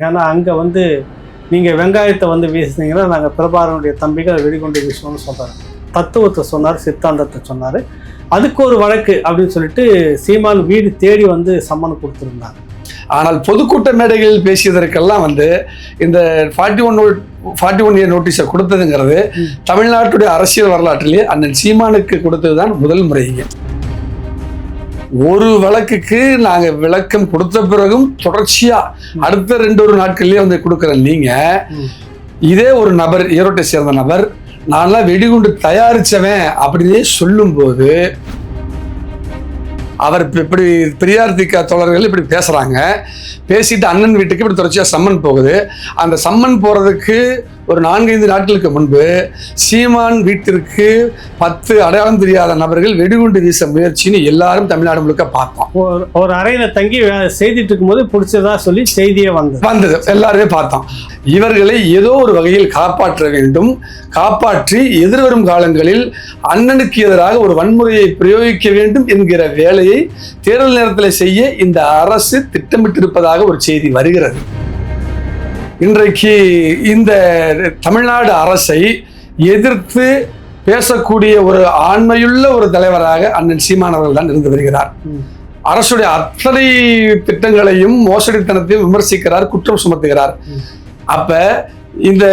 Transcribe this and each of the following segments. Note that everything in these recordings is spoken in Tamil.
ஏன்னா அங்கே வந்து நீங்கள் வெங்காயத்தை வந்து வீசுனீங்கன்னா நாங்கள் பிரபாரனுடைய தம்பிகள் வெடிகுண்டு வீசுவோம்னு சொல்கிறாரு தத்துவத்தை சொன்னார் சித்தாந்தத்தை சொன்னார். அதுக்கு ஒரு வழக்கு அப்படின்னு சொல்லிட்டு சீமான் வீடு தேடி வந்து சம்மன் கொடுத்துருந்தாங்க ஆனால் பொதுக்கூட்ட மேடைகளில் பேசியதற்கெல்லாம் வந்து இந்த forty one forty one year நோட்டீஸை கொடுத்ததுங்கிறது. தமிழ்நாட்டுடைய அரசியல் வரலாற்றிலே அண்ணன் சீமானுக்கு கொடுத்தது தான் முதல் முறைங்க. ஒரு வழக்குக்கு நாங்கள் விளக்கம் கொடுத்த பிறகும் தொடர்ச்சியாக அடுத்த ரெண்டு ஒரு நாட்கள்லேயே வந்து கொடுக்குற நீங்கள் இதே ஒரு நபர் ஈரோட்டை சேர்ந்த நபர் நான்லாம் வெடிகுண்டு தயாரித்தவன் அப்படின்னே சொல்லும்போது அவர் இப்படி பெரியார் தோழர்கள் இப்படி பேசுகிறாங்க பேசிட்டு அண்ணன் வீட்டுக்கு இப்படி தொடர்ச்சியாக சம்மன் போகுது. அந்த சம்மன் போகிறதுக்கு ஒரு நான்கைந்து நாட்களுக்கு முன்பு சீமான் வீட்டிற்கு பத்து அடையாளம் தெரியாத நபர்கள் வெடிகுண்டு வீச முயற்சின்னு எல்லாரும் தமிழ்நாடு முழுக்க பார்த்தோம். ஒரு அறையில் தங்கி செய்திட்டு இருக்கும்போது பிடிச்சதா சொல்லி செய்தியே வந்தது. வந்தது. எல்லாருமே பார்த்தோம். இவர்களை ஏதோ ஒரு வகையில் காப்பாற்ற வேண்டும். காப்பாற்றி எதிர்வரும் காலங்களில் அண்ணனுக்கு எதிராக ஒரு வன்முறையை பிரயோகிக்க வேண்டும் என்கிற வேலையை தேர்தல் நேரத்தில் செய்ய இந்த அரசு திட்டமிட்டிருப்பதாக ஒரு செய்தி வருகிறது. இன்றைக்கு இந்த தமிழ்நாடு அரசை எதிர்த்து பேசக்கூடிய ஒரு ஆண்மையுள்ள ஒரு தலைவராக அண்ணன் சீமான் அவர்கள் தான் இருந்து வருகிறார். அரசுடைய அத்தனை திட்டங்களையும் மோசடித்தனத்தையும் விமர்சிக்கிறார் குற்றம் சுமத்துகிறார். அப்ப இந்த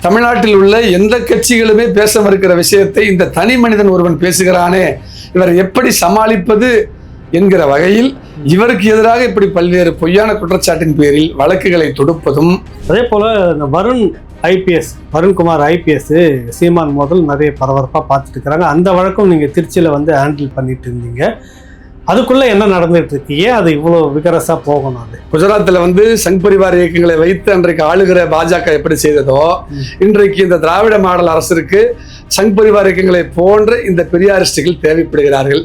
தமிழ்நாட்டில் உள்ள எந்த கட்சிகளுமே பேச மறுக்கிற விஷயத்தை இந்த தனி மனிதன் ஒருவன் பேசுகிறானே இவர் எப்படி சமாளிப்பது என்கிற வகையில் இவருக்கு எதிராக இப்படி பல்வேறு பொய்யான குற்றச்சாட்டின் பேரில் வழக்குகளை தொடுப்பதும் அதே போல் இந்த வருண் ஐபிஎஸ் வருண்குமார் ஐபிஎஸ் சீமான் முதல் நிறைய பரபரப்பாக பார்த்துட்டு இருக்கிறாங்க. அந்த வழக்கம் நீங்கள் திருச்சியில் வந்து ஹேண்டில் பண்ணிட்டு இருந்தீங்க. அதுக்குள்ளே என்ன நடந்துட்டு இருக்கு? ஏன் அது இவ்வளோ விகரஸாக போகணும் அது? குஜராத்தில் வந்து சங் பரிவார் இயக்கங்களை வைத்து அன்றைக்கு ஆளுகிற பாஜக எப்படி செய்ததோ. இன்றைக்கு இந்த திராவிட மாடல் அரசிற்கு சங் பரிவார் இயக்கங்களை போன்ற இந்த பெரியாரிஸ்டுகள் தேவைப்படுகிறார்கள்.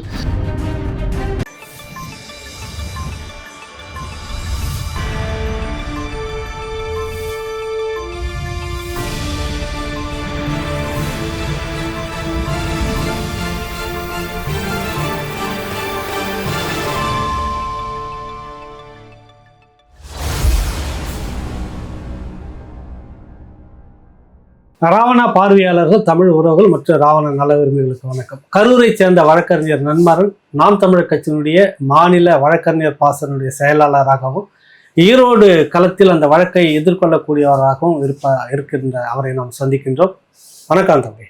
ராவணா பார்வையாளர்கள் தமிழ் உறவுகள் மற்றும் ராவண நல விரும்பிகளுக்கு வணக்கம். கரூரை சேர்ந்த வழக்கறிஞர் நன்மரன் நாம் தமிழர் கட்சியினுடைய மாநில வழக்கறிஞர் பாசனுடைய செயலாளராகவும் ஈரோடு களத்தில் அந்த வழக்கை எதிர்கொள்ளக்கூடியவராகவும் இருப்ப இருக்கின்ற அவரை நாம் சந்திக்கின்றோம். வணக்கம் தம்பி.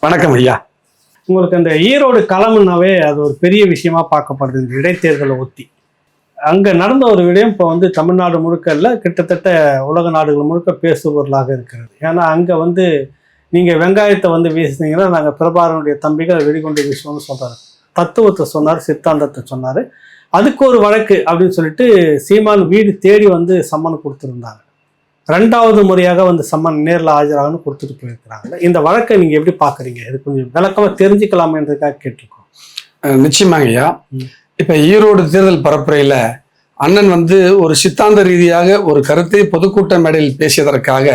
வணக்கம் ஐயா. உங்களுக்கு அந்த ஈரோடு களம்னாவே அது ஒரு பெரிய விஷயமா பார்க்கப்படுது இந்த இடைத்தேர்தலை ஒத்தி அங்க நடந்த ஒரு விடயம் இப்போ வந்து தமிழ்நாடு முழுக்க இல்ல கிட்டத்தட்ட உலக நாடுகள் முழுக்க பேசுபொருளாக இருக்கிறது. ஏன்னா அங்க வந்து நீங்க வெங்காயத்தை வந்து வீசுனீங்கன்னா நாங்க பிரபாரனுடைய தம்பிகள் வெடிகுண்டு வீசுவோம்னு சொல்றாரு. தத்துவத்தை சொன்னார் சித்தாந்தத்தை சொன்னாரு. அதுக்கு ஒரு வழக்கு அப்படின்னு சொல்லிட்டு சீமான் வீடு தேடி வந்து சம்மன் கொடுத்துருந்தாங்க. ரெண்டாவது முறையாக வந்து சம்மன் நேரில் ஆஜராகன்னு கொடுத்துட்டு போயிருக்கிறாங்க. இந்த வழக்கை நீங்க எப்படி பாக்குறீங்க? இது கொஞ்சம் விளக்கமா தெரிஞ்சுக்கலாமன்றதுக்காக கேட்டிருக்கோம். அஹ் நிச்சயமாங்க ஐயா ம். இப்ப ஈரோடு தேர்தல் பரப்புரையில அண்ணன் வந்து ஒரு சித்தாந்த ரீதியாக ஒரு கருத்தை பொதுக்கூட்ட மேடையில் பேசியதற்காக.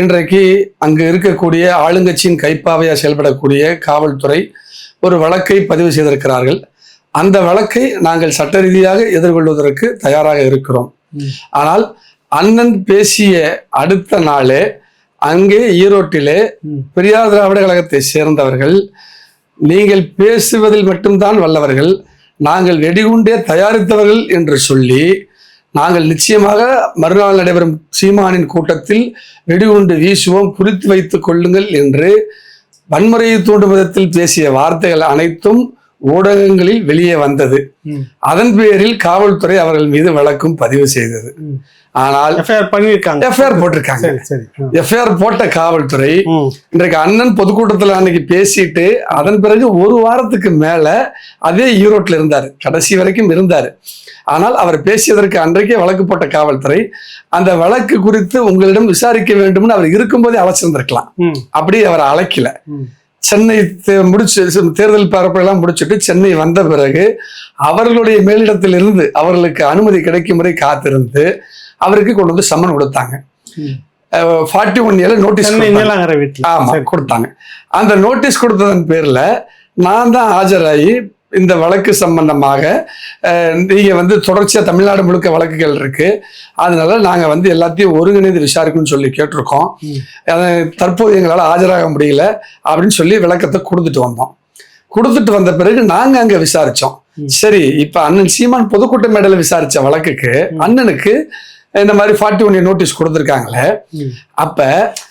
இன்றைக்கு அங்கு இருக்கக்கூடிய ஆளுங்கட்சியின் கைப்பாவையா செயல்படக்கூடிய காவல்துறை ஒரு வழக்கை பதிவு செய்திருக்கிறார்கள் அந்த வழக்கை நாங்கள் சட்ட ரீதியாக எதிர்கொள்வதற்கு தயாராக இருக்கிறோம். ஆனால் அண்ணன் பேசிய அடுத்த நாளே அங்கே ஈரோட்டிலே. பெரியார் திராவிட கழகத்தை சேர்ந்தவர்கள் நீங்கள் பேசுவதில் மட்டும்தான் வல்லவர்கள் நாங்கள் வெடிகுண்டே தயாரித்தவர்கள் என்று சொல்லி நாங்கள் நிச்சயமாக மறுநாள் நடைபெறும் சீமானின் கூட்டத்தில் வெடிகுண்டு வீசுவோம் குறித்து வைத்துக் கொள்ளுங்கள் என்று வன்முறையை தூண்டும் விதத்தில் பேசிய வார்த்தைகள் அனைத்தும் ஊடகங்களில் வெளியே வந்தது. அதன் பேரில் காவல்துறை அவர்கள் மீது வழக்கும் பதிவு செய்தது. ஆனால் எஃப்ஐஆர் பண்ணியிருக்காங்க எஃப்ஐஆர் போட்டிருக்காங்க. எஃப்ஐஆர் போட்ட காவல்துறை. இன்றைக்கு அண்ணன் பொதுக்கூட்டத்தில் அன்னைக்கு பேசிட்டு அதன் பிறகு ஒரு வாரத்துக்கு மேல அதே ஈரோட்டில் இருந்தார் கடைசி வரைக்கும் இருந்தார் ஆனால் அவர் பேசியதற்கு அன்றைக்கே வழக்கு போட்ட காவல்துறை அந்த வழக்கு குறித்து உங்களிடம் விசாரிக்க வேண்டும்னு அவர் இருக்கும்போதே அழைச்சிருந்திருக்கலாம். அப்படி அவர் அழைக்கல. சென்னை தே- முடிச்சு தேர்தல் பரப்பெல்லாம் முடிச்சுட்டு சென்னை வந்த பிறகு அவர்களுடைய மேலிடத்தில் இருந்து அவர்களுக்கு அனுமதி கிடைக்கும் வரை காத்திருந்து அவருக்கு கொண்டு வந்து சம்மன் கொடுத்தாங்க. ஃபார்ட்டி ஒன் ஏழு நோட்டீஸ் சென்னை நீலாங்கரை வீட்டில் ஆமா சரி. கொடுத்தாங்க அந்த நோட்டீஸ் கொடுத்ததன் பேர்ல நான் தான் ஆஜராகி இந்த வழக்கு சம்பந்தமாக அஹ், நீங்க வந்து தொடர்ச்சியா தமிழ்நாடு முழுக்க வழக்குகள் இருக்கு. அதனால நாங்க வந்து எல்லாத்தையும் ஒருங்கிணைந்து விசாரிக்கணும்னு சொல்லி கேட்டிருக்கோம். தற்போது எங்களால் ஆஜராக முடியல அப்படின்னு சொல்லி விளக்கத்தை கொடுத்துட்டு வந்தோம். கொடுத்துட்டு வந்த பிறகு நாங்க அங்க விசாரிச்சோம். ம். சரி இப்ப அண்ணன் சீமான் பொதுக்கூட்ட மேடையில விசாரிச்ச வழக்குக்கு அண்ணனுக்கு இந்த மாதிரி ஃபார்ட்டி ஒன் நோட்டீஸ் கொடுத்துருக்காங்களே அப்ப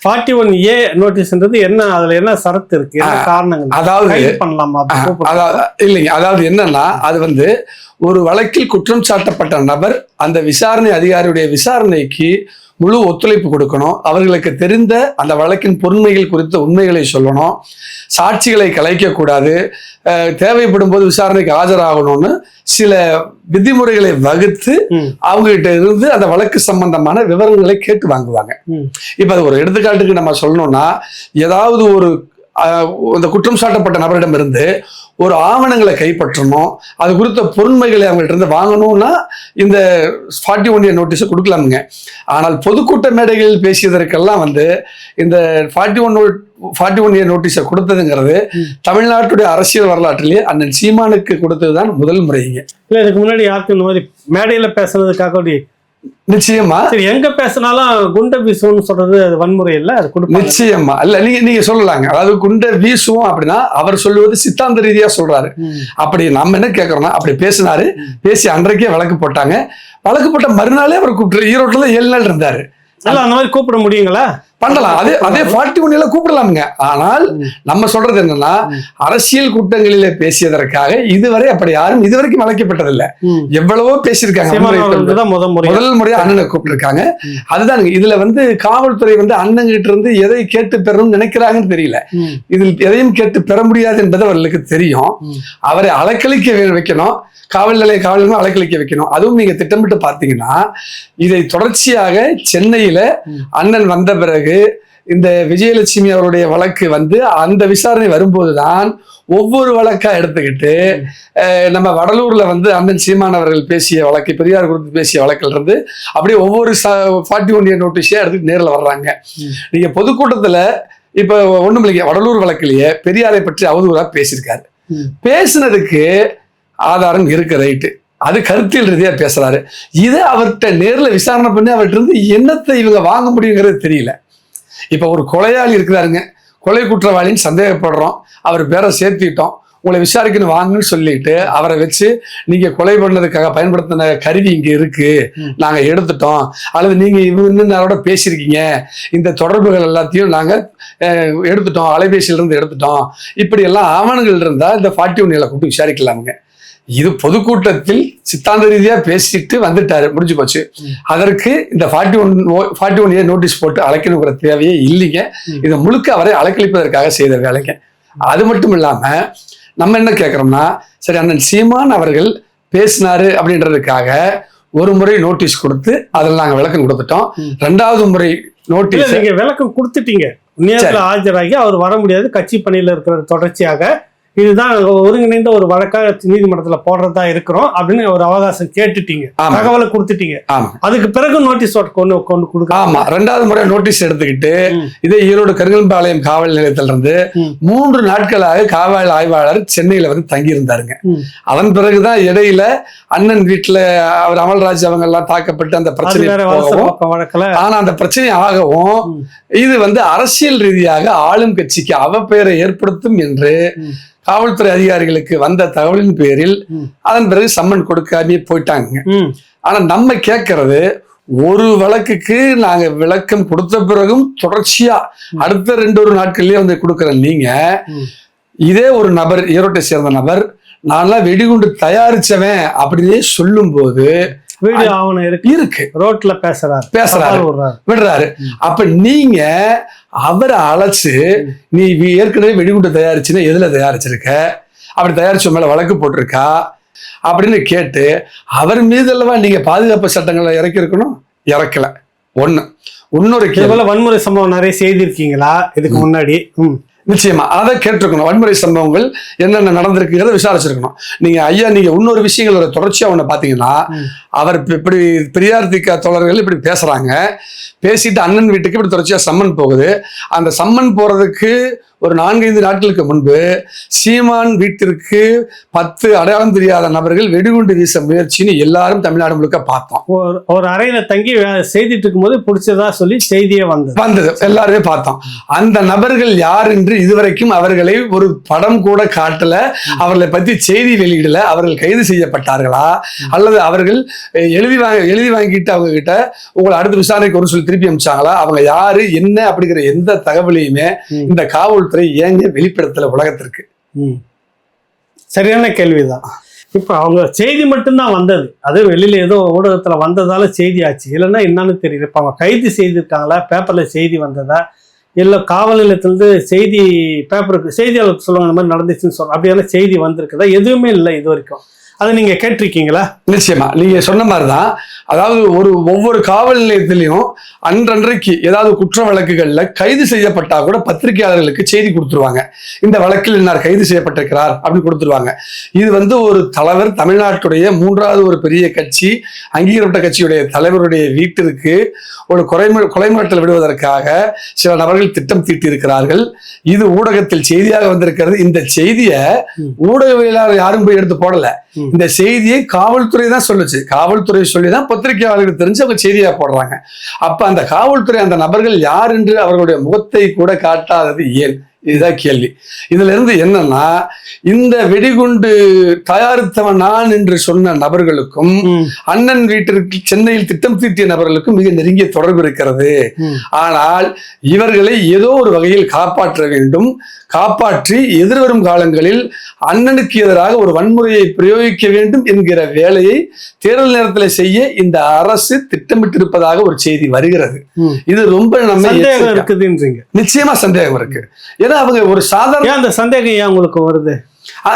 ஃபார்ட்டி ஒன் ஏ நோட்டீஸ்ன்றது என்ன அதுல என்ன சரத்து இருக்கு? காரணங்கள்? அதாவது பண்ணலாமா. அதாவது இல்லைங்க அதாவது என்னன்னா அது வந்து ஒரு வழக்கில் குற்றம் சாட்டப்பட்ட நபர் அந்த விசாரணை அதிகாரியுடைய விசாரணைக்கு முழு ஒத்துழைப்பு கொடுக்கணும். அவர்களுக்கு தெரிந்த அந்த வழக்கின் பொறுமைகள் குறித்த உண்மைகளை சொல்லணும். சாட்சிகளை கலைக்கக்கூடாது. தேவைப்படும் போது விசாரணைக்கு ஆஜராகணும்னு சில விதிமுறைகளை வகுத்து ம், அவங்க கிட்ட இருந்து அந்த வழக்கு சம்பந்தமான விவரங்களை கேட்டு வாங்குவாங்க. இப்ப அது ஒரு எடுத்துக்காட்டுக்கு நம்ம சொல்லணும்னா ஏதாவது ஒரு அஹ், இந்த குற்றம் சாட்டப்பட்ட நபரிடம் இருந்து ஒரு ஆவணங்களை கைப்பற்றணும். அது குறித்த பொருண்மைகளை அவங்கள்ட்ட இருந்து வாங்கணும்னா இந்த ஃபார்ட்டி ஒன் இயர் நோட்டீஸை கொடுக்கலாமுங்க. ஆனால் பொதுக்கூட்ட மேடைகளில் பேசியதற்கெல்லாம் வந்து இந்த forty one forty one year நோட்டீஸை கொடுத்ததுங்கிறது. தமிழ்நாட்டுடைய அரசியல் வரலாற்றிலேயே அண்ணன் சீமானுக்கு கொடுத்தது தான் முதல் முறைங்க. இல்ல இதுக்கு முன்னாடி யாருக்கும் இந்த மாதிரி மேடையில பேசுனதுக்காக நிச்சயமா. சரி எங்க பேசினாலும் குண்ட வீசுவோம்னு சொல்றது அது வன்முறை இல்ல அது கொடுப்பாங்க நிச்சயமா. இல்ல நீங்க நீங்க சொல்லலாங்க. அதாவது குண்டை வீசுவோம் அப்படின்னா அவர் சொல்லுவது சித்தாந்த ரீதியா சொல்றாரு. அப்படி நம்ம என்ன கேட்கறோம்னா அப்படி பேசினாரு. பேசி அன்றைக்கே வழக்கு போட்டாங்க. வழக்கு போட்ட மறுநாளே அவர் கூப்பிட்டு ஈரோட்டுல ஏழு நாள் இருந்தாரு. அந்த மாதிரி கூப்பிட முடியுங்களா? பண்ணலாம். அதே அதே ஃபார்ட்டி ஒன்ல கூப்பிடலாமுங்க. ஆனால். நம்ம சொல்றது என்னன்னா. அரசியல் கூட்டங்களிலே பேசியதற்காக இதுவரை அப்படி யாரும் இதுவரைக்கும் அழைக்கப்பட்டதில்லை. எவ்வளவோ பேசியிருக்காங்க முறை முதல் முறையா. அண்ணனை கூப்பிட்டுருக்காங்க. ம். அதுதானுங்க. இதுல வந்து காவல்துறை வந்து அண்ணங்கிட்ட இருந்து எதை கேட்டு பெறணும்னு நினைக்கிறாங்கன்னு தெரியல. இதில் எதையும் கேட்டு பெற முடியாது என்பது அவர்களுக்கு தெரியும். அவரை அலைக்கழிக்க வைக்கணும். காவல் நிலைய காவலர்களும் அலைக்கழிக்க வைக்கணும். அதுவும் நீங்க திட்டமிட்டு பார்த்தீங்கன்னா இதை தொடர்ச்சியாக சென்னையில. அண்ணன் வந்த பிறகு இந்த விஜயலட்சுமி அவருடைய வழக்கு வந்து அந்த விசாரணை வரும்போதுதான் ஒவ்வொரு வழக்கா எடுத்துக்கிட்டு நம்ம வடலூர்ல வந்து அண்ணன் சீமான் அவர்கள் பேசிய வழக்கு பெரியார் குறித்து பேசிய வழக்கில் இருந்து அப்படியே ஒவ்வொரு ஃபார்ட்டி ஒன் இயர் நோட்டீஸையா எடுத்து நேரில் வர்றாங்க. நீங்க பொதுக்கூட்டத்துல இப்ப ஒண்ணும் இல்லைங்க வடலூர் வழக்கிலேயே பெரியாரை பற்றி அவதூறா பேசியிருக்காரு. பேசுனதுக்கு ஆதாரம் இருக்கு ரைட்டு. அது கருத்தியல் ரீதியா பேசுறாரு. இதை அவர்கிட்ட நேர்ல விசாரணை பண்ணி அவர்கிட்ட இருந்து என்னத்தை இவங்க வாங்க முடியுங்கிறது தெரியல. இப்ப ஒரு கொலையாளி இருக்கிறாருங்க. கொலை குற்றவாளின்னு சந்தேகப்படுறோம். அவர் பேரை சேர்த்திட்டோம் உங்களை விசாரிக்கணும் வாங்கன்னு சொல்லிட்டு அவரை வச்சு நீங்க கொலை பண்ணதுக்காக பயன்படுத்தின கருவி இங்க இருக்கு. நாங்க எடுத்துட்டோம். அல்லது நீங்க இவங்க இன்னொரு பேசியிருக்கீங்க. இந்த தொடர்புகள் எல்லாத்தையும் நாங்க எடுத்துட்டோம். அலைபேசியில இருந்து எடுத்துட்டோம். இப்படி எல்லாம் ஆவணங்கள் இருந்தா இந்த ஃபார்ட்டி ஒன் கூப்பிட்டு விசாரிக்கலாமுங்க. இது பொதுக்கூட்டத்தில் சித்தாந்த ரீதியா பேசிட்டு வந்துட்டாரு முடிஞ்சு போச்சு. அதற்கு இந்த forty one forty one year notice போட்டு அழைக்கணுங்கிற தேவையே இல்லைங்க. இதை முழுக்க அவரை அலைக்கழிப்பதற்காக செய்த வேலைங்க அது மட்டும் இல்லாம நம்ம என்ன கேட்குறோம்னா சரி அண்ணன் சீமான் அவர்கள் பேசினாரு அப்படின்றதுக்காக ஒரு முறை நோட்டீஸ் கொடுத்து அதில் நாங்கள் விளக்கம் கொடுத்துட்டோம். ரெண்டாவது முறை நோட்டீஸ் நீங்க விளக்கம் கொடுத்துட்டீங்க நேரத்துல ஆஜராகி அவர் வர முடியாது கட்சி பணியில இருக்கிற தொடர்ச்சியாக இதுதான் ஒருங்கிணைந்த ஒரு வழக்காக நீதிமன்றத்துல போடுறதா இருக்கிறோம் அப்படின்னு ஒரு அவகாசம் கேட்டுட்டீங்க. தகவலை கொடுத்துட்டீங்க அதுக்கு பிறகு நோட்டீஸ் கொண்டு கொண்டு கொடுக்க ஆமா ரெண்டாவது முறை நோட்டீஸ் எடுத்துக்கிட்டு. இதே ஈரோடு கருங்கல்பாளையம் காவல் நிலையத்திலிருந்து. மூன்று நாட்களாக காவல் ஆய்வாளர் சென்னையில வந்து தங்கியிருந்தாருங்க ம். அதன் பிறகுதான் இடையில அண்ணன் வீட்டுல அவர் அமல்ராஜ் அவங்க எல்லாம் தாக்கப்பட்டு அந்த பிரச்சனை ஆனா அந்த பிரச்சனை ஆகவும். இது வந்து அரசியல் ரீதியாக ஆளும் கட்சிக்கு அவப்பெயரை ஏற்படுத்தும் என்று. காவல்துறை அதிகாரிகளுக்கு வந்த தகவலின் பேரில். அதன் பிறகு சம்மன் கொடுக்காமே போயிட்டாங்க. ஆனா நம்ம கேட்கறது ஒரு வழக்குக்கு நாங்க விளக்கம் கொடுத்த பிறகும் தொடர்ச்சியா அடுத்த ரெண்டு ஒரு நாட்கள்லயே வந்து கொடுக்குற நீங்க. இதே ஒரு நபர் ஈரோட்டை சேர்ந்த நபர் நான்லாம் வெடிகுண்டு தயாரிச்சவன் அப்படின்னே சொல்லும்போது வீடியோ ஆவணம் இருக்கு. இருக்கு. ரோட்ல பேசுறாரு. பேசுறாரு. விடுறாரு. அப்ப நீங்க அவரை அழைச்சு நீ ஏற்கனவே வெடிகுண்டு தயாரிச்சுன்னா எதுல தயாரிச்சிருக்க? அப்படி தயாரிச்ச மேல வழக்கு போட்டிருக்கா? அப்படின்னு கேட்டு அவர் மீது அல்லவா நீங்க பாதுகாப்பு சட்டங்களை இறக்கி இருக்கணும் இறக்கல. ஒண்ணு. இன்னொரு போல வன்முறை சம்பவம் நிறைய செய்திருக்கீங்களா இதுக்கு முன்னாடி. நிச்சயமா. அதை கேட்டிருக்கணும். வன்முறை சம்பவங்கள் என்னென்ன நடந்திருக்குங்கிறத விசாரிச்சிருக்கணும். நீங்க ஐயா நீங்க இன்னொரு விஷயங்களோட தொடர்ச்சியா ஒண்ணு பாத்தீங்கன்னா. அவர் இப்ப இப்படி பெரியார் திக்க தோழர்கள் இப்படி பேசுறாங்க. பேசிட்டு அண்ணன் வீட்டுக்கு இப்படி தொடர்ச்சியா சம்மன் போகுது. அந்த சம்மன் போறதுக்கு ஒரு நான்கைந்து நாட்களுக்கு முன்பு சீமான் வீட்டிற்கு பத்து அடையாளம் தெரியாத நபர்கள் வெடிகுண்டு வீச முயற்சின்னு எல்லாரும் தமிழ்நாடு முழுக்க பார்த்தோம். ஒரு அறையில தங்கி செய்திட்டு இருக்கும்போது பிடிச்சதா சொல்லி செய்தியே வந்தது. வந்தது. எல்லாருமே பார்த்தோம். அந்த நபர்கள் யார் என்று இதுவரைக்கும் அவர்களை ஒரு படம் கூட காட்டல. அவர்களை பத்தி செய்தி வெளியிடல. அவர்கள் கைது செய்யப்பட்டார்களா? அல்லது அவர்கள் எழுதி வாங்க எழுதி வாங்கிட்டு அவங்க கிட்ட உங்களை அடுத்த விசாரணைக்கு ஒரு சொல்லி திருப்பி அனுப்பிச்சாங்களா அவங்க யாரு என்ன அப்படிங்கிற எந்த தகவலையுமே. இந்த காவல்துறை ஏங்க வெளிப்படுத்தல உலகத்திற்கு. சரியான கேள்விதான். இப்போ அவங்க செய்தி மட்டும்தான் வந்தது. அது வெளியில ஏதோ ஊடகத்துல வந்ததால செய்தி ஆச்சு. இல்லைன்னா என்னன்னு தெரியல. இப்போ அவங்க கைது செய்திருக்காங்களா? பேப்பர்ல செய்தி வந்ததா? இல்லை காவல் நிலையத்திலிருந்து செய்தி பேப்பருக்கு செய்தியாளருக்கு சொல்லுவாங்க இந்த மாதிரி நடந்துச்சுன்னு சொல்ல அப்படியான செய்தி வந்திருக்குதா? எதுவுமே இல்லை இது வரைக்கும். அதை நீங்க கேட்டிருக்கீங்களா? நிச்சயமா. நீங்க சொன்ன மாதிரிதான். அதாவது ஒரு ஒவ்வொரு காவல் நிலையத்திலையும் அன்றன்றைக்கு ஏதாவது குற்ற வழக்குகள்ல கைது செய்யப்பட்டா கூட பத்திரிகையாளர்களுக்கு செய்தி கொடுத்துருவாங்க. இந்த வழக்கில் இன்னார் கைது செய்யப்பட்டிருக்கிறார் அப்படின்னு கொடுத்துருவாங்க. இது வந்து ஒரு தலைவர் தமிழ்நாட்டுடைய மூன்றாவது ஒரு பெரிய கட்சி அங்கீகரிக்கப்பட்ட கட்சியுடைய தலைவருடைய வீட்டிற்கு ஒரு கொலை கொலை மிரட்டல் விடுவதற்காக சில நபர்கள் திட்டம் தீட்டியிருக்கிறார்கள். இது ஊடகத்தில் செய்தியாக வந்திருக்கிறது. இந்த செய்தியை. ஊடகவியலாளர் யாரும் போய் எடுத்து போடல. இந்த செய்தியை காவல்துறை தான் சொல்லுச்சு. காவல்துறை சொல்லி தான் பத்திரிகையாளர்களுக்கு தெரிஞ்சு அவங்க செய்தியா போடுறாங்க. அப்ப அந்த காவல்துறை அந்த நபர்கள் யார் என்று அவர்களுடைய முகத்தை கூட காட்டாதது ஏன்? இதுதான் கேள்வி. இதுல இருந்து என்னன்னா இந்த வெடிகுண்டு தயாரித்தவன் நான் என்று சொன்ன நபர்களுக்கும் அண்ணன் வீட்டிற்கு சென்னையில் திட்டம் தீட்டிய நபர்களுக்கும் மிக நெருங்கிய தொடர்பு இருக்கிறது. ஆனால் இவர்களை ஏதோ ஒரு வகையில் காப்பாற்ற வேண்டும். காப்பாற்றி எதிர்வரும் காலங்களில் அண்ணனுக்கு எதிராக ஒரு வன்முறையை பிரயோகிக்க வேண்டும் என்கிற வேலையை தேர்தல் நேரத்தில் செய்ய இந்த அரசு திட்டமிட்டிருப்பதாக ஒரு செய்தி வருகிறது. இது ரொம்ப நம்ம நிச்சயமா சந்தேகம் இருக்கு. ஏன்னா அவங்க ஒரு சாதாரண அந்த சந்தேகம் ஏன் உங்களுக்கு வருது?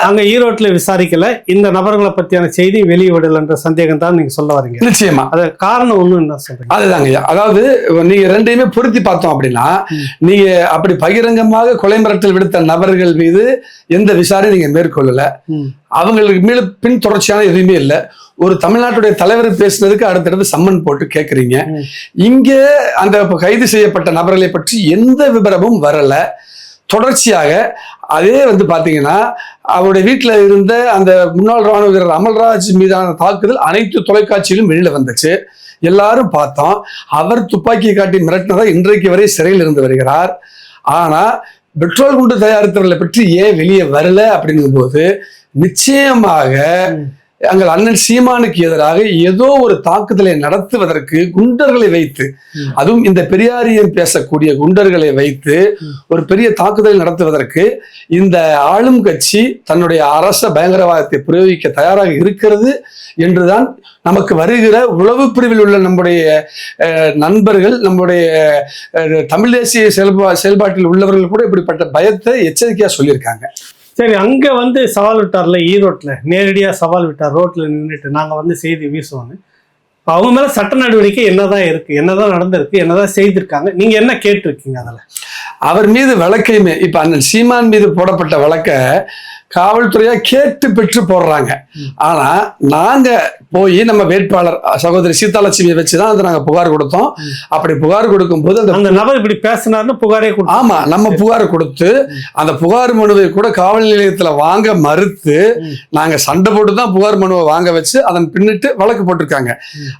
அங்க ஈரோட்ல விசாரிக்கல இந்த நபர்களை பத்தியான செய்தி வெளியே விடலன்ற சந்தேகம் தான் நீங்க சொல்ல வரீங்க. நிச்சயமா. அது காரணம் ஒண்ணு என்ன சொல்றீங்க? அதுதாங்க ஐயா. அதாவது நீங்க ரெண்டையுமே பொருத்தி பார்த்தோம் அப்படின்னா. நீங்க அப்படி பகிரங்கமாக கொலை மிரட்டல் விடுத்த நபர்கள் மீது எந்த விசாரணை நீங்க மேற்கொள்ளல. அவங்களுக்கு மேல பின் தொடர்ச்சியான எதுவுமே இல்லை. ஒரு தமிழ்நாட்டுடைய தலைவர் பேசுனதுக்கு அடுத்தடுத்து சம்மன் போட்டு கேட்குறீங்க. இங்க அந்த கைது செய்யப்பட்ட நபர்களை பற்றி எந்த விவரமும் வரல. தொடர்ச்சியாக அதே வந்து பார்த்தீங்கன்னா அவருடைய வீட்டில் இருந்த அந்த முன்னாள் ராணுவ வீரர் அமல்ராஜ் மீதான தாக்குதல் அனைத்து தொலைக்காட்சியிலும் வெளியில் வந்துச்சு. எல்லாரும் பார்த்தோம். அவர் துப்பாக்கி காட்டி மிரட்டினதா இன்றைக்கு வரை சிறையில் இருந்து வருகிறார். ஆனால் பெட்ரோல் குண்டு தயாரித்தவர்களை பற்றி ஏன் வெளியே வரல அப்படிங்கும்போது நிச்சயமாக ம். அங்கள் அண்ணன் சீமானுக்கு எதிராக ஏதோ ஒரு தாக்குதலை நடத்துவதற்கு குண்டர்களை வைத்து. அதுவும் இந்த பெரியாரியம் பேசக்கூடிய குண்டர்களை வைத்து. ஒரு பெரிய தாக்குதலை நடத்துவதற்கு இந்த ஆளும் கட்சி தன்னுடைய அரச பயங்கரவாதத்தை பிரயோகிக்க தயாராக இருக்கிறது என்றுதான் நமக்கு வருகிற உளவு பிரிவில் உள்ள நம்முடைய நண்பர்கள் நம்முடைய தமிழ் தேசிய செயல்பா செயல்பாட்டில் உள்ளவர்கள் கூட இப்படிப்பட்ட பயத்தை எச்சரிக்கையா சொல்லியிருக்காங்க சரி அங்க வந்து சவால் விட்டார்ல ஈரோட்ல நேரடியா சவால் விட்டார் ரோட்ல நின்றுட்டு நாங்க வந்து செய்தி வீசுவோன்னு. அவங்க மேல சட்ட நடவடிக்கை என்னதான் இருக்கு என்னதான் நடந்திருக்கு என்னதான் செய்திருக்காங்க நீங்க என்ன கேட்டிருக்கீங்க அதுல? அவர் மீது வழக்கையுமே இப்ப அண்ணன் சீமான் மீது போடப்பட்ட வழக்கை காவல்துறையா கேட்டு பெற்று போடுறாங்க. ஆனா நாங்க போய் நம்ம வேட்பாளர் சகோதரி சீதாலட்சுமியை வச்சுதான் அதை நாங்க புகார் கொடுத்தோம். அப்படி புகார் கொடுக்கும்போது அந்த அந்த நபர் இப்படி பேசினார்னு புகாரே ஆமா நம்ம புகார் கொடுத்து அந்த புகார் மனுவை கூட காவல் நிலையத்துல வாங்க மறுத்து. நாங்க சண்டை போட்டு தான் புகார் மனுவை வாங்க வச்சு அதன் பின்னிட்டு வழக்கு போட்டிருக்காங்க.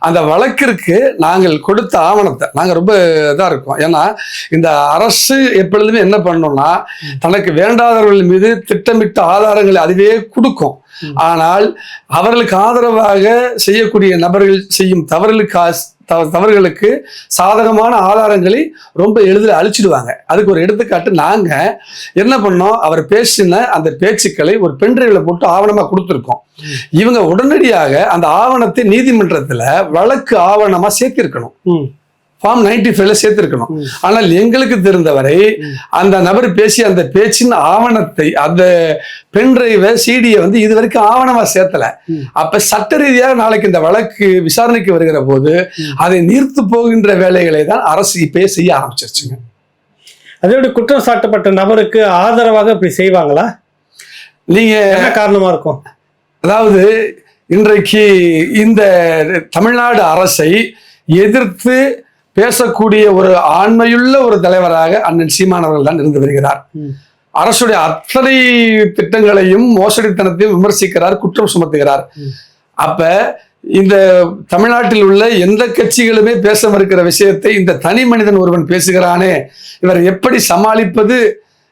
அந்த வழக்கிற்கு நாங்கள் கொடுத்த ஆவணத்தை நாங்க ரொம்ப இதா இருக்கோம் ஏன்னா இந்த அரசு எப்பொழுதுமே என்ன பண்ணோம்னா தனக்கு வேண்டாதவர்கள் மீது திட்டமிட்ட ஆதாரங்களை அதுவே கொடுக்கும். ஆனால் அவர்களுக்கு ஆதரவாக செய்யக்கூடிய நபர்கள் செய்யும் தவறுகளுக்கு தவறுகளுக்கு சாதகமான ஆதாரங்களை ரொம்ப எளிதில் அழிச்சிடுவாங்க. அதுக்கு ஒரு எடுத்துக்காட்டு நாங்க என்ன பண்ணோம்? அவர் பேசின அந்த பேச்சுக்களை ஒரு பென்ட்ரைவ்ல போட்டு ஆவணமா கொடுத்துருக்கோம். இவங்க உடனடியாக அந்த ஆவணத்தை நீதிமன்றத்துல வழக்கு ஆவணமா சேர்த்திருக்கணும். ஃபார்ம் நைன்டி ஃபைவ்ல சேர்த்திருக்கணும். ஆனால் எங்களுக்கு தெரிந்தவரை. அந்த நபர் பேசிய அந்த பேச்சின் ஆவணத்தை அந்த பென்ட்ரைவை சிடியை வந்து இது வரைக்கும் ஆவணமா சேர்த்தல. அப்ப சட்ட ரீதியாக நாளைக்கு இந்த வழக்கு விசாரணைக்கு வருகிற போது. அதை நீர்த்து போகின்ற வேலைகளை தான் அரசு இப்பயே செய்ய ஆரம்பிச்சிருச்சுங்க அதோட குற்றம் சாட்டப்பட்ட நபருக்கு ஆதரவாக இப்படி செய்வாங்களா நீங்க என்ன காரணமா இருக்கும் அதாவது இன்றைக்கு இந்த தமிழ்நாடு அரசை எதிர்த்து பேசக்கூடிய ஒரு ஆண்மையுள்ள ஒரு தலைவராக அண்ணன் சீமான் அவர்கள் தான் இருந்து வருகிறார். அரசுடைய அத்தனை திட்டங்களையும் மோசடித்தனத்தையும் விமர்சிக்கிறார் குற்றம் சுமத்துகிறார். அப்ப இந்த தமிழ்நாட்டில் உள்ள எந்த கட்சிகளுமே பேச மறுக்கிற விஷயத்தை இந்த தனி மனிதன் ஒருவன் பேசுகிறானே இவர் எப்படி சமாளிப்பது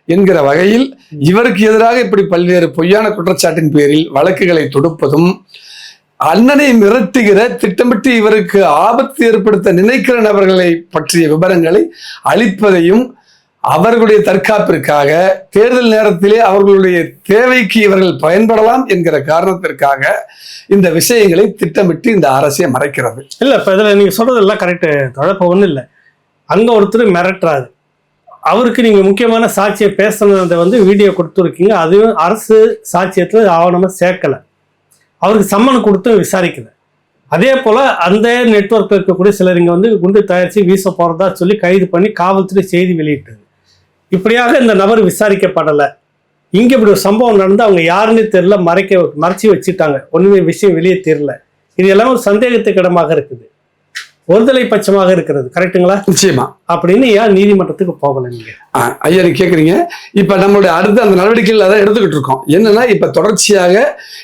என்கிற வகையில் இவருக்கு எதிராக இப்படி பல்வேறு பொய்யான குற்றச்சாட்டின் பேரில் வழக்குகளை தொடுப்பதும் அண்ணனை மிரட்டுகிற திட்டமிட்டு இவருக்கு ஆபத்து ஏற்படுத்த நினைக்கிற நபர்களை பற்றிய விவரங்களை அளிப்பதையும் அவர்களுடைய தற்காப்பிற்காக தேர்தல் நேரத்திலே அவர்களுடைய தேவைக்கு இவர்கள் பயன்படலாம் என்கிற காரணத்திற்காக இந்த விஷயங்களை திட்டமிட்டு இந்த அரசை மறைக்கிறது. இல்லை இப்போ இதில் நீங்கள் சொல்கிறது எல்லாம் கரெக்ட் குழப்பம் ஒன்றும் இல்லை. அங்கே ஒருத்தர் மிரட்டுறாரு. அவருக்கு நீங்கள் முக்கியமான சாட்சியை பேசுனதை வந்து வீடியோ கொடுத்துருக்கீங்க. அதுவும் அரசு சாட்சியத்தில் ஆவணமாக சேர்க்கலை. அவருக்கு சம்மன் கொடுத்து விசாரிக்குது. அதே போல் அந்த நெட்ஒர்க்கில் இருக்கக்கூடிய சிலர் இங்கே வந்து குண்டு தயாரித்து வீச போகிறதா சொல்லி கைது பண்ணி காவல்துறை செய்தி வெளியிட்டது. இப்படியாக இந்த நபர் விசாரிக்கப்படலை. இங்கே இப்படி ஒரு சம்பவம் நடந்து அவங்க யாருன்னு தெரில மறைக்க மறைச்சி வச்சுட்டாங்க. ஒன்றுமே விஷயம் வெளியே தெரில இது எல்லாம் ஒரு சந்தேகத்துக்கு இடமாக இருக்குது. ஒருதலை பட்சமாக இருக்கிறது. கரெக்ட்டுங்களா? நிச்சயமா. அப்படின்னு ஏன் நீதிமன்றத்துக்கு போகல நீங்க? ஐயா நீங்க கேக்குறீங்க? இப்ப நம்மளுடைய அடுத்த அந்த நடவடிக்கைகள் அதை எடுத்துக்கிட்டு இருக்கோம். என்னன்னா இப்ப தொடர்ச்சியாக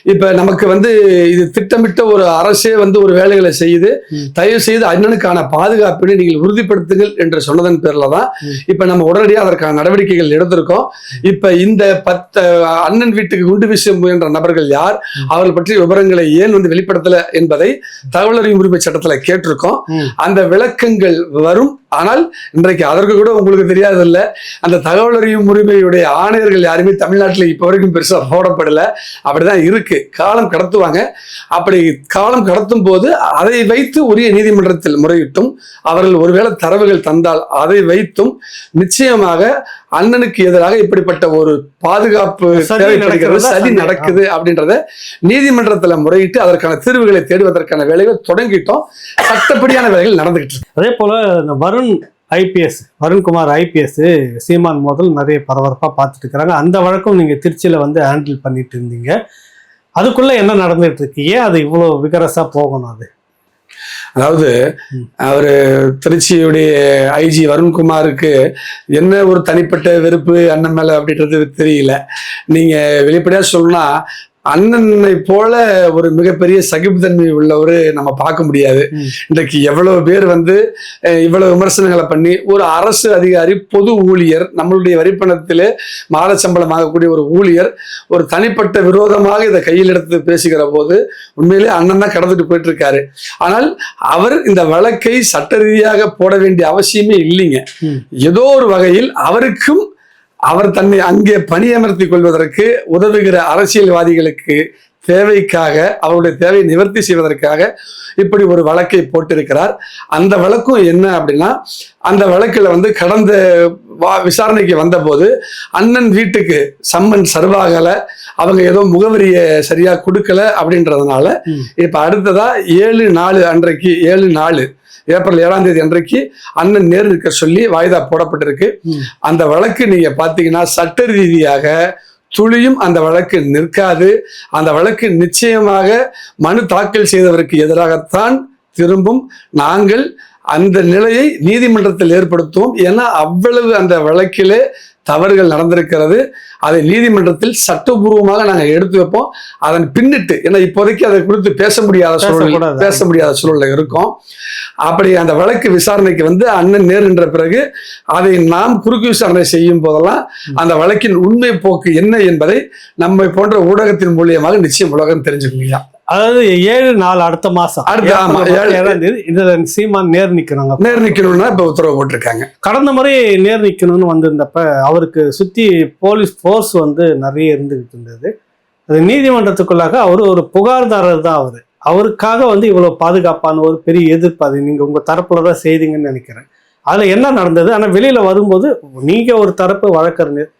இப்ப நமக்கு வந்து இது திட்டமிட்ட ஒரு அரசே வந்து ஒரு வேலைகளை செய்யுது ம். தயவு செய்து அண்ணனுக்கான பாதுகாப்பினை நீங்கள் உறுதிப்படுத்துங்கள் என்று சொன்னதன் பேர்ல தான். இப்ப நம்ம உடனடியாக அதற்கான நடவடிக்கைகள் எடுத்திருக்கோம். இப்ப இந்த பத்து அண்ணன் வீட்டுக்கு குண்டு வீச முயன்ற நபர்கள் யார்? அவர்கள் பற்றிய விவரங்களை ஏன் வந்து வெளிப்படுத்தல என்பதை தகவல் அறியும் உரிமை சட்டத்துல கேட்டிருக்கோம். அந்த விளக்கங்கள் வரும். ஆனால் இன்றைக்கு அதற்கு கூட உங்களுக்கு தெரியாததில்ல. அந்த தகவல் அறியும் உரிமையுடைய ஆணையர்கள் யாருமே தமிழ்நாட்டில் இப்போ வரைக்கும் பெருசாக போடப்படல. அப்படிதான் இருக்கு. காலம் கடத்துவாங்க. அப்படி காலம் கடத்தும் போது அதை வைத்து உரிய நீதிமன்றத்தில் முறையிட்டும். அவர்கள் ஒருவேளை தரவுகள் தந்தால் அதை வைத்தும் நிச்சயமாக அண்ணனுக்கு எதிராக இப்படிப்பட்ட ஒரு பாதுகாப்பு தேவைப்படுகிறது சதி. நடக்குது அப்படின்றத நீதிமன்றத்துல முறையிட்டு அதற்கான தீர்வுகளை தேடுவதற்கான வேலைகள் தொடங்கிட்டோம். சட்டப்படியான வேலைகள் நடந்துகிட்டு இருக்கு. அதே போல இந்த வருண் ஐபிஎஸ் வருண்குமார் ஐபிஎஸ் சீமான் முதல் நிறைய பரபரப்பாக பார்த்துட்டு இருக்கிறாங்க. அந்த வழக்கம் நீங்க திருச்சியில வந்து ஹேண்டில் பண்ணிட்டு இருந்தீங்க. அதுக்குள்ள என்ன நடந்துட்டு இருக்கு? ஏன் அது இவ்வளோ விகரஸா போகணும் அது? அதாவது. அவரு திருச்சியுடைய ஐஜி வருண்குமாருக்கு என்ன ஒரு தனிப்பட்ட வெறுப்பு அண்ணன் மேல அப்படின்றது தெரியல நீங்க வெளிப்படையா சொல்லணும்னா அண்ணனை போல ஒரு மிகப்பெரிய சகிப்புத்தன்மை உள்ளவர் நம்ம பார்க்க முடியாது. இன்றைக்கு எவ்வளவு பேர் வந்து இவ்வளவு விமர்சனங்களை பண்ணி ஒரு அரசு அதிகாரி பொது ஊழியர் நம்மளுடைய வரிப்பணத்திலே மாத சம்பளம் ஆகக்கூடிய ஒரு ஊழியர் ஒரு தனிப்பட்ட விரோதமாக இதை கையில் எடுத்து பேசுகிற போது உண்மையிலே அண்ணன் தான் கடந்துட்டு போயிட்டு இருக்காரு ஆனால் அவர் இந்த வழக்கை சட்ட ரீதியாக போட வேண்டிய அவசியமே இல்லைங்க. ஏதோ ஒரு வகையில் அவருக்கும் அவர் தன்னை அங்கே பணியமர்த்திக் கொள்வதற்கு உதவுகிற அரசியல்வாதிகளுக்கு தேவைக்காக அவருடைய தேவையை நிவர்த்தி செய்வதற்காக இப்படி ஒரு வழக்கை போட்டிருக்கிறார் அந்த வழக்கும் என்ன அப்படின்னா அந்த வழக்கில் வந்து கடந்த விசாரணைக்கு வந்தபோது அண்ணன் வீட்டுக்கு சம்மன் சர்வாகலை அவங்க ஏதோ முகவரியை சரியா கொடுக்கல அப்படின்றதுனால. இப்ப அடுத்ததா ஏழு நாலு அன்றைக்கு ஏழு நாலு ஏப்ரல் ஏழாம் தேதி அன்றைக்கு அண்ணன் நேர் இருக்க சொல்லி வாய்தா போடப்பட்டிருக்கு. அந்த வழக்கு நீங்க பாத்தீங்கன்னா சட்ட ரீதியாக துளியும் அந்த வழக்கு நிற்காது. அந்த வழக்கு நிச்சயமாக மனு தாக்கல் செய்தவருக்கு எதிராகத்தான் திரும்பும். நாங்கள் அந்த நிலையை நீதிமன்றத்தில் ஏற்படுத்துவோம். ஏன்னா அவ்வளவு அந்த வழக்கிலே தவறுகள் நடந்திருக்கிறது அதை நீதிமன்றத்தில் சட்டபூர்வமாக நாங்கள் எடுத்து வைப்போம். அதன் பின்னிட்டு ஏன்னா இப்போதைக்கு அதை குறித்து பேச முடியாத சூழல் பேசக்கூடாது. பேச முடியாத சூழல்ல இருக்கோம். அப்படி அந்த வழக்கு விசாரணைக்கு வந்து அண்ணன் நேருன்ற பிறகு அதை நாம் குறுக்கு விசாரணை செய்யும் போதெல்லாம் அந்த வழக்கின் உண்மை போக்கு என்ன என்பதை நம்மை போன்ற ஊடகத்தின் மூலியமாக நிச்சயம் உலகம் தெரிஞ்சுக்கணும் அதாவது ஏழு நாள் அடுத்த மாசம். ஏழாம் சீமான் நேர் நிக்கிறாங்க நேர் நிக்கணும்னா இப்ப உத்தரவு போட்டிருக்காங்க. கடந்த முறை நேர் நிக்கணும்னு வந்திருந்தப்ப அவருக்கு சுத்தி போலீஸ் ஃபோர்ஸ் வந்து நிறைய இருந்துகிட்டு இருந்தது. அது நீதிமன்றத்துக்குள்ளாக அவர் ஒரு புகார்தாரர் தான் அவர். அவருக்காக வந்து இவ்வளவு பாதுகாப்பான ஒரு பெரிய எதிர்ப்பு அது. நீங்க உங்க தரப்புல தான் செய்தீங்கன்னு நினைக்கிறேன். அதுல என்ன நடந்தது? ஆனா வெளியில வரும்போது நீங்க ஒரு தரப்பு வழக்கறிஞர்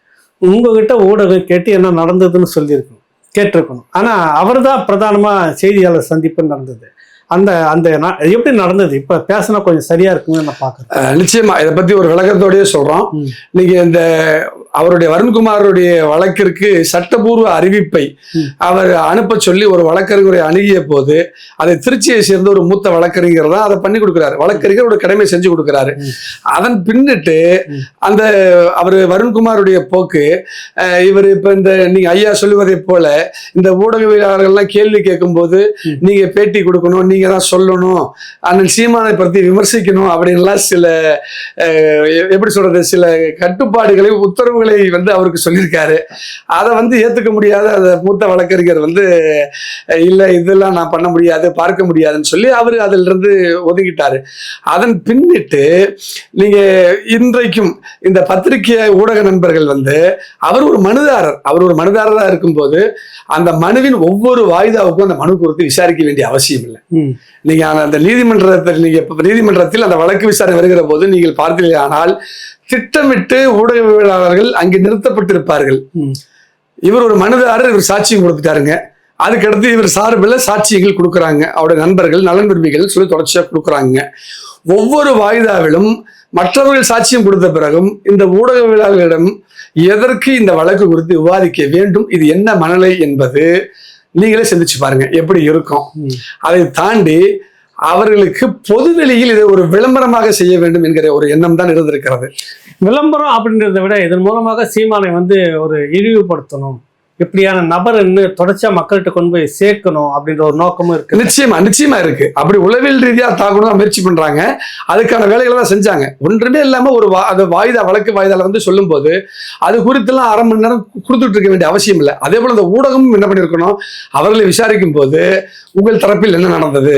உங்ககிட்ட ஊடகம் கேட்டு என்ன நடந்ததுன்னு சொல்லியிருக்கணும். கேட்டிருக்கணும். ஆனா அவர் தான் பிரதானமா செய்தியாளர் சந்திப்பு நடந்தது. அந்த அந்த எப்படி நடந்தது? இப்ப பேசினா கொஞ்சம் சரியா இருக்குன்னு நான் பாக்குறேன் அஹ் நிச்சயமா. இதை பத்தி ஒரு விளக்கத்தோடயே சொல்றோம். ம். நீங்க இந்த அவருடைய வருண்குமாருடைய வழக்கிற்கு சட்டபூர்வ அறிவிப்பை. அவர் அனுப்ப சொல்லி ஒரு வழக்கறிஞரை அணுகிய போது அதை திருச்சியை சேர்ந்த ஒரு மூத்த வழக்கறிஞர் தான் அதை பண்ணி கொடுக்குறாரு வழக்கறிஞர் ஒரு கடமை செஞ்சு கொடுக்குறாரு. அதன் பின்னிட்டு. அந்த அவர் வருண்குமாருடைய போக்கு இவர் இப்ப இந்த நீங்க ஐயா சொல்லுவதை போல இந்த ஊடகவியலாளர்கள்லாம் கேள்வி கேட்கும்போது. நீங்க பேட்டி கொடுக்கணும் நீங்க தான் சொல்லணும் அண்ணன் சீமானை பத்தி விமர்சிக்கணும் அப்படின்லாம் சில எப்படி சொல்றது சில கட்டுப்பாடுகளை உத்தரவுகளை வந்து அவருக்கு சொல்லியிருக்காரு. அதை வந்து ஏத்துக்க முடியாத அந்த மூத்த வழக்கறிஞர் வந்து இல்ல இதெல்லாம் நான் பண்ண முடியாது பார்க்க முடியாதுன்னு சொல்லி அவர் அதிலிருந்து ஒதுங்கிட்டாரு. அதன் பின்னிட்டு நீங்க இன்றைக்கும் இந்த பத்திரிகை ஊடக நண்பர்கள் வந்து அவர் ஒரு மனுதாரர். அவர் ஒரு மனுதாரராக இருக்கும்போது அந்த மனுவின் ஒவ்வொரு வாய்தாவுக்கும் அந்த மனு குறித்து விசாரிக்க வேண்டிய அவசியம் இல்லை. நீங்க அந்த நீதிமன்றத்தில் நீங்க இப்ப நீதிமன்றத்தில் அந்த வழக்கு விசாரணை வருகிற போது நீங்கள் பார்த்தீர்களானால் திட்டமிட்டு ஊடகவியலாளர்கள் அங்கே நிறுத்தப்பட்டிருப்பார்கள். இவர் ஒரு மனுதாரர் இவர் சாட்சியம் கொடுத்துட்டாருங்க. அதுக்கடுத்து இவர் சார்பில் சாட்சியங்கள் கொடுக்குறாங்க. அவருடைய நண்பர்கள் நலன் விரும்பிகள் சொல்லி தொடர்ச்சியாக கொடுக்குறாங்க. ஒவ்வொரு வாய்தாவிலும் மற்றவர்கள் சாட்சியம் கொடுத்த பிறகும் இந்த ஊடகவியலாளர்களிடம் எதற்கு இந்த வழக்கு குறித்து விவாதிக்க வேண்டும்? இது என்ன மனநிலை என்பது நீங்களே சிந்திச்சு பாருங்க. எப்படி இருக்கும். அதை தாண்டி அவர்களுக்கு பொதுவெளியில் இதை ஒரு விளம்பரமாக செய்ய வேண்டும் என்கிற ஒரு எண்ணம் தான் இருந்திருக்கிறது. விளம்பரம் அப்படின்றத விட இதன் மூலமாக சீமானை வந்து ஒரு இழிவுபடுத்தணும். இப்படியான நபர்ன்னு தொடர்ச்சியா மக்கள்கிட்ட கொண்டு போய் சேர்க்கணும் அப்படின்ற ஒரு நோக்கமும் இருக்கு நிச்சயமா நிச்சயமா இருக்கு. அப்படி உளவியல் ரீதியா தாக்கணும் முயற்சி பண்றாங்க. அதுக்கான வேலைகளை தான் செஞ்சாங்க. ஒன்றுமே இல்லாம ஒரு அது வாய்தா வழக்கு வாய்தால வந்து சொல்லும்போது அது குறித்தெல்லாம் அரை மணி நேரம் கொடுத்துட்டு இருக்க வேண்டிய அவசியம் இல்லை. அதே போல இந்த ஊடகமும் என்ன பண்ணிருக்கணும்? அவர்களை விசாரிக்கும் போது உங்கள் தரப்பில் என்ன நடந்தது?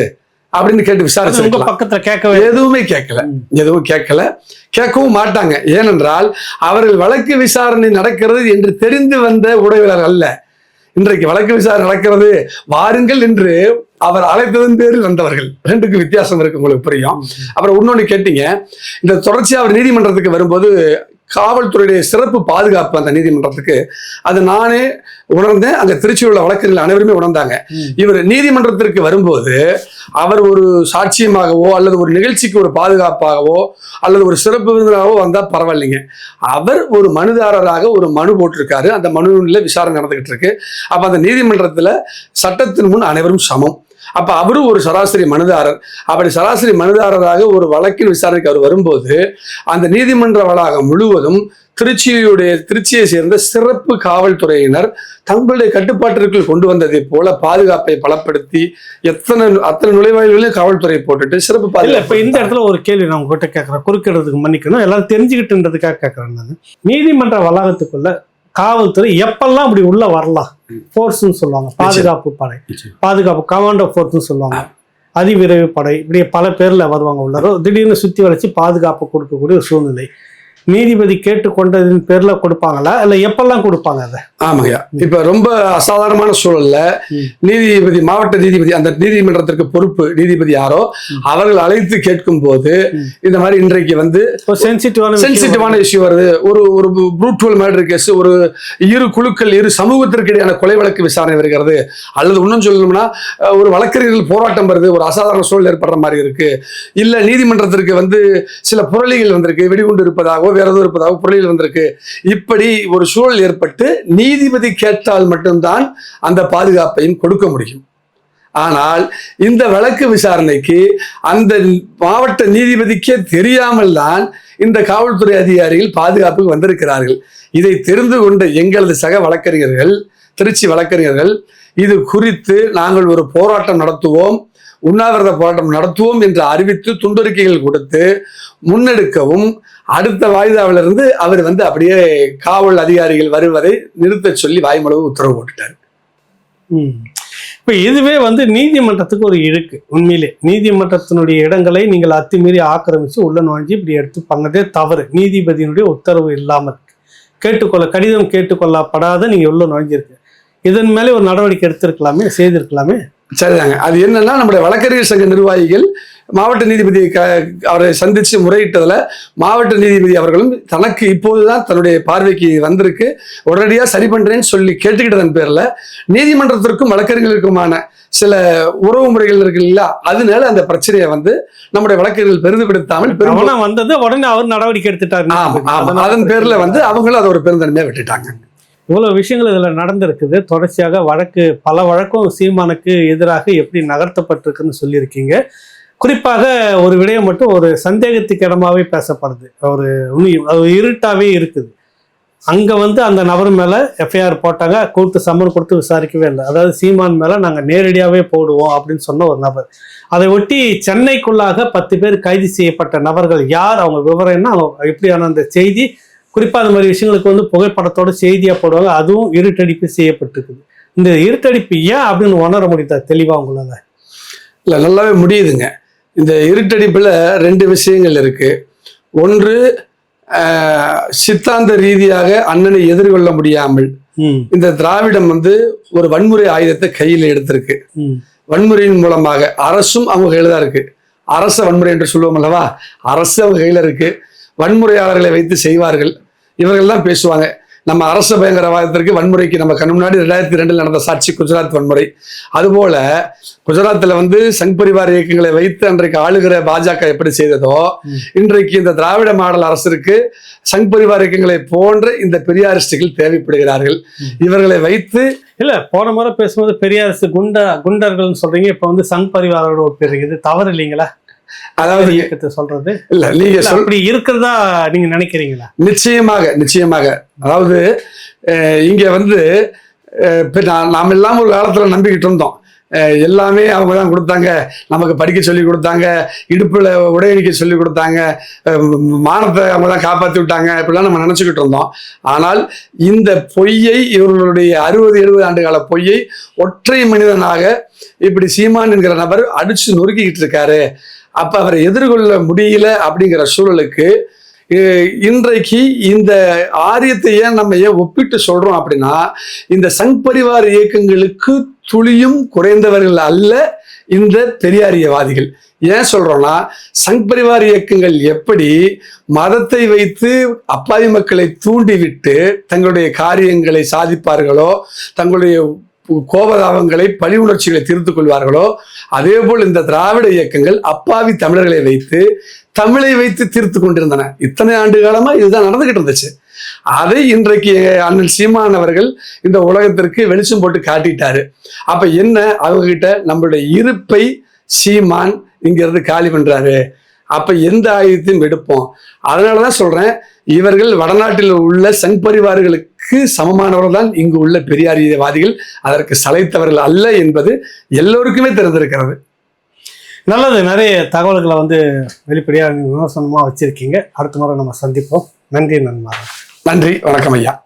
அப்படின்னு கேட்டு உங்க விசாரிச்சிருக்கலாம் பக்கத்துல கேட்கவே எதுவுமே கேட்கல. எதுவும் கேட்கல. கேட்கவும் மாட்டாங்க. ஏனென்றால் அவர்கள் வழக்கு விசாரணை நடக்கிறது என்று தெரிந்து வந்த ஊடகவியலாளர் அல்ல. இன்றைக்கு வழக்கு விசாரணை நடக்கிறது. வாருங்கள் என்று அவர் அழைத்ததன் பேரில் வந்தவர்கள். ரெண்டுக்கும் வித்தியாசம் இருக்கு உங்களுக்கு புரியும். அப்புறம் இன்னொன்னு கேட்டீங்க. இந்த தொடர்ச்சியா அவர் நீதிமன்றத்துக்கு வரும்போது காவல்துறையுடைய சிறப்பு பாதுகாப்பு அந்த நீதிமன்றத்துக்கு. அது நானே உணர்ந்தேன். அங்க திருச்சியில் உள்ள வழக்கறிஞர்கள் அனைவருமே உணர்ந்தாங்க. இவர் நீதிமன்றத்திற்கு வரும்போது அவர் ஒரு சாட்சியமாகவோ அல்லது ஒரு நிகழ்ச்சிக்கு ஒரு பாதுகாப்பாகவோ அல்லது ஒரு சிறப்பு விருந்தினராகவோ வந்தா பரவாயில்லைங்க. அவர் ஒரு மனுதாரராக ஒரு மனு போட்டிருக்காரு. அந்த மனுவில் விசாரணை நடந்துகிட்டு இருக்கு. அப்ப அந்த நீதிமன்றத்துல சட்டத்தின் முன் அனைவரும் சமம். அப்ப அவரும் ஒரு சராசரி மனுதாரர். அப்படி சராசரி மனுதாரராக ஒரு வழக்கின் விசாரணைக்கு அவர் வரும்போது அந்த நீதிமன்ற வளாகம் முழுவதும் திருச்சியுடைய திருச்சியை சேர்ந்த சிறப்பு காவல்துறையினர் தங்களுடைய கட்டுப்பாட்டிற்குள் கொண்டு வந்ததை போல பாதுகாப்பை பலப்படுத்தி எத்தனை அத்தனை நுழைவாயில்களையும் காவல்துறை போட்டுட்டு சிறப்பு இல்ல இப்ப இந்த இடத்துல ஒரு கேள்வி நான் உங்ககிட்ட கேட்குறேன் குறுக்கிடுறதுக்கு மன்னிக்கணும். எல்லாரும் தெரிஞ்சுக்கிட்டுன்றதுக்காக கேட்குறேன் நான். நீதிமன்ற வளாகத்துக்குள்ள காவல்துறை எப்பெல்லாம் அப்படி உள்ள வரலாம்? ஃபோர்ஸ்னு சொல்லுவாங்க. பாதுகாப்பு படை. பாதுகாப்பு கமாண்டோ ஃபோர்ஸ்னு சொல்லுவாங்க. அதிவிரைவு படை. இப்படி பல பேர்ல வருவாங்க உள்ளார. திடீர்னு சுத்தி வளைச்சு பாதுகாப்பு கொடுக்கக்கூடிய ஒரு சூழ்நிலை. நீதிபதி கேட்டுக்கொண்டதின் பேர்ல கொடுப்பாங்களா? இல்ல எப்பெல்லாம் கொடுப்பாங்க அதை? ஆமாங்க இப்ப ரொம்ப அசாதாரணமான சூழல்ல. நீதிபதி மாவட்ட நீதிபதி அந்த நீதிமன்றத்திற்கு பொறுப்பு நீதிபதி யாரோ அவர்கள் அழைத்து கேட்கும் போது. இந்த மாதிரி இன்றைக்கு வந்து சென்சிட்டிவான சென்சிட்டிவான இஷ்யூ வருது. ஒரு ஒரு ப்ரூட்டுவல் மர்டர் கேஸ் ஒரு இரு குழுக்கள் இரு சமூகத்திற்கு இடையான கொலை வழக்கு விசாரணை வருகிறது. அல்லது இன்னும் சொல்லணும்னா ஒரு வழக்கறிஞர்கள் போராட்டம் வருது. ஒரு அசாதாரண சூழல் ஏற்படுற மாதிரி இருக்கு. இல்ல நீதிமன்றத்திற்கு வந்து சில புரளிகள் வந்திருக்கு வெடிகுண்டு இருப்பதாகவோ வேற இருப்பதாக புரளியில் வந்திருக்கு. இப்படி ஒரு சூழல் ஏற்பட்டு நீதிபதி கேட்டால் மட்டும்தான் அந்த பாதுகாப்பையும் கொடுக்க முடியும். ஆனால் இந்த வழக்கு விசாரணைக்கு அந்த மாவட்ட நீதிபதிக்கே தெரியாமல் தான் இந்த காவல்துறை அதிகாரிகள் பாதுகாப்புக்கு வந்திருக்கிறார்கள். இதை தெரிந்து கொண்ட எங்களது சக வழக்கறிஞர்கள் திருச்சி வழக்கறிஞர்கள் இது குறித்து நாங்கள் ஒரு போராட்டம் நடத்துவோம். உண்ணாவிரத போராட்டம் நடத்துவோம் என்று அறிவித்து துண்டறிக்கைகள் கொடுத்து முன்னெடுக்கவும் அடுத்த வாய்தாவிலிருந்து அவர் வந்து அப்படியே காவல் அதிகாரிகள் வருவதை நிறுத்தச் சொல்லி வாய்மொழி உத்தரவு போட்டுட்டார். ம். இதுவே வந்து நீதிமன்றத்துக்கு ஒரு இழுக்கு உண்மையிலே. நீதிமன்றத்தினுடைய இடங்களை நீங்கள் அத்துமீறி ஆக்கிரமிச்சு உள்ள நுழைஞ்சு இப்படி எடுத்து பண்ணதே தவறு. நீதிபதியினுடைய உத்தரவு இல்லாமல் கேட்டுக்கொள்ள கடிதம் கேட்டுக்கொள்ளப்படாத நீங்கள் உள்ள நுழைஞ்சிருக்கு இதன் மேலே ஒரு நடவடிக்கை எடுத்திருக்கலாமே செய்திருக்கலாமே? சரிதாங்க. அது என்னன்னா நம்முடைய வழக்கறிஞர் சங்க நிர்வாகிகள் மாவட்ட நீதிபதி அவரை சந்திச்சு முறையிட்டதுல மாவட்ட நீதிபதி அவர்களும் தனக்கு இப்போதுதான் தன்னுடைய பார்வைக்கு வந்திருக்கு. உடனடியாக சரி பண்றேன்னு சொல்லி கேட்டுக்கிட்டதன் பேர்ல நீதிமன்றத்திற்கும் வழக்கறிஞர்களுக்குமான சில உறவு முறைகள் இருக்கு இல்லையா? அதனால அந்த பிரச்சனையை வந்து நம்முடைய வழக்கறிஞர்கள் பெரிதுபடுத்தாமல் பெரும் கவனம் வந்தது உடனே அவர் நடவடிக்கை எடுத்துட்டாரு ஆமா ஆமா. அதன் பேர்ல வந்து அவங்களும் அதை ஒரு பெருந்தன்மையா விட்டுட்டாங்க. இவ்வளோ விஷயங்கள் இதில் நடந்திருக்குது. தொடர்ச்சியாக வழக்கு பல வழக்கும் சீமானுக்கு எதிராக எப்படி நகர்த்தப்பட்டிருக்குன்னு சொல்லியிருக்கீங்க. குறிப்பாக ஒரு விடயம் மட்டும் ஒரு சந்தேகத்துக்கு இடமாவே பேசப்படுது. ஒரு இருட்டாகவே இருக்குது. அங்கே வந்து அந்த நபர் மேலே எஃப்ஐஆர் போட்டாங்க. கூட்டு சம்மன் கொடுத்து விசாரிக்கவே இல்லை. அதாவது சீமான் மேலே நாங்கள் நேரடியாகவே போடுவோம் அப்படின்னு சொன்ன ஒரு நபர். அதை ஒட்டி சென்னைக்குள்ளாக பத்து பேர் கைது செய்யப்பட்ட நபர்கள் யார்? அவங்க விவரம் என்ன? அவங்க எப்படியான அந்த செய்தி? குறிப்பா அந்த மாதிரி விஷயங்களுக்கு வந்து புகைப்படத்தோட செய்தியா போடுவாங்க. அதுவும் இருட்டடிப்பு செய்யப்பட்டிருக்குது. இந்த இருட்டடிப்பு ஏன் அப்படின்னு உணர முடியுதா? தெளிவா உங்களால. இல்ல நல்லாவே முடியுதுங்க. இந்த இருட்டடிப்புல ரெண்டு விஷயங்கள் இருக்கு. ஒன்று சித்தாந்த ரீதியாக அண்ணனை எதிர்கொள்ள முடியாமல் இந்த திராவிடம் வந்து ஒரு வன்முறை ஆயுதத்தை கையில் எடுத்திருக்கு. வன்முறையின் மூலமாக அரசும் அவங்க கையில தான் இருக்கு. அரச வன்முறை என்று சொல்லுவோம் அல்லவா? அரசு அவங்க கையில இருக்கு. வன்முறையாளர்களை வைத்து செய்வார்கள். இவர்கள் தான் பேசுவாங்க. நம்ம அரசு பயங்கரவாதத்திற்கு வன்முறைக்கு நம்ம கண் முன்னாடி ரெண்டாயிரத்தி ரெண்டில் நடந்த சாட்சி குஜராத் வன்முறை. அதுபோல குஜராத்தில் வந்து சங் பரிவார இயக்கங்களை வைத்து அன்றைக்கு ஆளுகிற பாஜக எப்படி செய்ததோ இன்றைக்கு இந்த திராவிட மாடல் அரசிற்கு சங் பரிவார இயக்கங்களை போன்ற இந்த பெரியாரிஸ்டுகள் தேவைப்படுகிறார்கள். இவர்களை வைத்து இல்ல போன முறை பேசும்போது பெரியாரசு குண்ட குண்டர்கள்னு சொல்றீங்க. இப்ப வந்து சங் பரிவாரோட ஒப்பிடுறீங்க தவறு இல்லைங்களா? அதாவது இயக்கத்தை சொல்றது? இல்ல நீங்க அப்படி இருக்கிறதா நீங்க நினைக்கிறீங்களா? நிச்சயமாக நிச்சயமாக. அதாவது இங்க வந்து இப்ப நாம் எல்லாம் ஒரு காலத்துல நம்பிக்கிட்டு இருந்தோம். எல்லாமே அவங்க தான் கொடுத்தாங்க. நமக்கு படிக்க சொல்லி கொடுத்தாங்க. இடுப்புல உடையணிக்க சொல்லி கொடுத்தாங்க. மானத்தை அவங்க தான் காப்பாத்தி விட்டாங்க. இப்படிலாம் நம்ம நினைச்சுக்கிட்டு இருந்தோம். ஆனால் இந்த பொய்யை இவர்களுடைய அறுபது எழுபது ஆண்டு கால பொய்யை ஒற்றை மனிதனாக இப்படி சீமான் என்கிற நபர் அடிச்சு நொறுக்கிக்கிட்டு இருக்காரு. அப்ப அவரை எதிர்கொள்ள முடியல அப்படிங்கிற சூழலுக்கு இன்றைக்கு இந்த ஆரியத்தை ஏன் நம்ம ஏன் ஒப்பிட்டு சொல்றோம் அப்படின்னா இந்த சங் பரிவார இயக்கங்களுக்கு துளியும் குறைந்தவர்கள் அல்ல இந்த பெரியாரியவாதிகள். ஏன் சொல்றோம்னா சங் பரிவார் இயக்கங்கள் எப்படி மதத்தை வைத்து அப்பாவி மக்களை தூண்டிவிட்டு தங்களுடைய காரியங்களை சாதிப்பார்களோ தங்களுடைய கோபதாபங்களை பழி உணர்ச்சிகளை தீர்த்து கொள்வார்களோ அதே போல் இந்த திராவிட இயக்கங்கள் அப்பாவி தமிழர்களை வைத்து தமிழை வைத்து தீர்த்து கொண்டிருந்தன. இத்தனை ஆண்டு காலமா இதுதான் நடந்துகிட்டு இருந்துச்சு. அதை இன்றைக்கு அண்ணன் சீமான் அவர்கள் இந்த உலகத்திற்கு வெளிச்சம் போட்டு காட்டிட்டாரு. அப்ப என்ன? அவங்க கிட்ட நம்மளுடைய இருப்பை சீமான் இங்கிருந்து காலி பண்றாரு. அப்ப எந்த ஆயுதத்தையும் எடுப்போம். அதனாலதான் சொல்றேன் இவர்கள் வடநாட்டில் உள்ள சங் பரிவார்களுக்கு சமமானவர்கள் தான் இங்கு உள்ள பெரியாரியவாதிகள் அதற்கு சளைத்தவர்கள் அல்ல என்பது எல்லோருக்குமே தெரிந்திருக்கிறது. நல்லது நிறைய தகவல்களை வந்து வெளிப்படையா நீங்க விமர்சனமா வச்சிருக்கீங்க. அடுத்த முறை நம்ம சந்திப்போம். நன்றி நண்பா. நன்றி வணக்கம் ஐயா.